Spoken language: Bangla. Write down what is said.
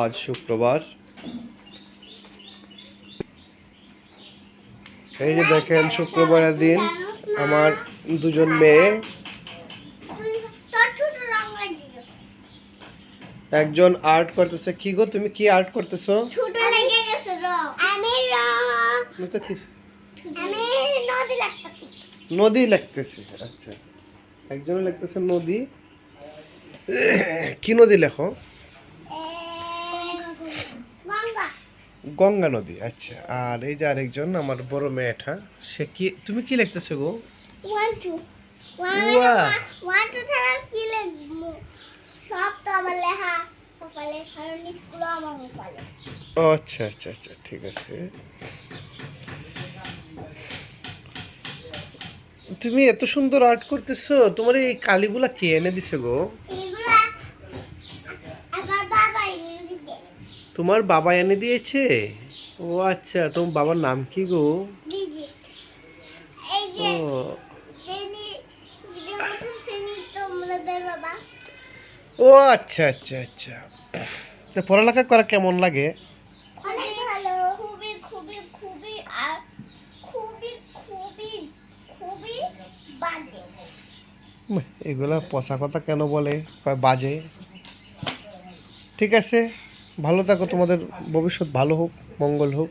আজ শুক্রবার। এই যে দেখেন শুক্রবারের দিন আমার দুজন মেয়ে। একজন আর্ট করতেছে। কি গো তুমি কি আর্ট করতেছো? নদী লাগতেছি আচ্ছা। একজন লিখতেছে নদী। কি নদী লেখো গঙ্গা গঙ্গা নদী আচ্ছা। আর এই যে আরেকজন আমার বড় মেয়েটা সে কি তুমি কি লিখতেছো গো? One two. ওয়ান টু ছাড়া কি লিখব? সব তো আমার লেখা কপালে কারণ স্কুলও আমার কপালে। ও আচ্ছা আচ্ছা আচ্ছা ঠিক আছে। তুমি এত সুন্দর আর্ট করতেছো তোমার এই কালিগুলা কে এনে দিছে গো এগুলো আমার বাবা এনে দিতে তোমার বাবা এনে দিয়েছে? ও আচ্ছা তোমার বাবার নাম কি গো? ও। আচ্ছা আচ্ছা আচ্ছা। তা পড়ালেখা করা কেমন লাগে? এগুলা পচা কথা কেন বলে? কয় বাজে? ঠিক আছে। ভালো থাকো তোমাদের ভবিষ্যৎ ভালো হোক মঙ্গল হোক।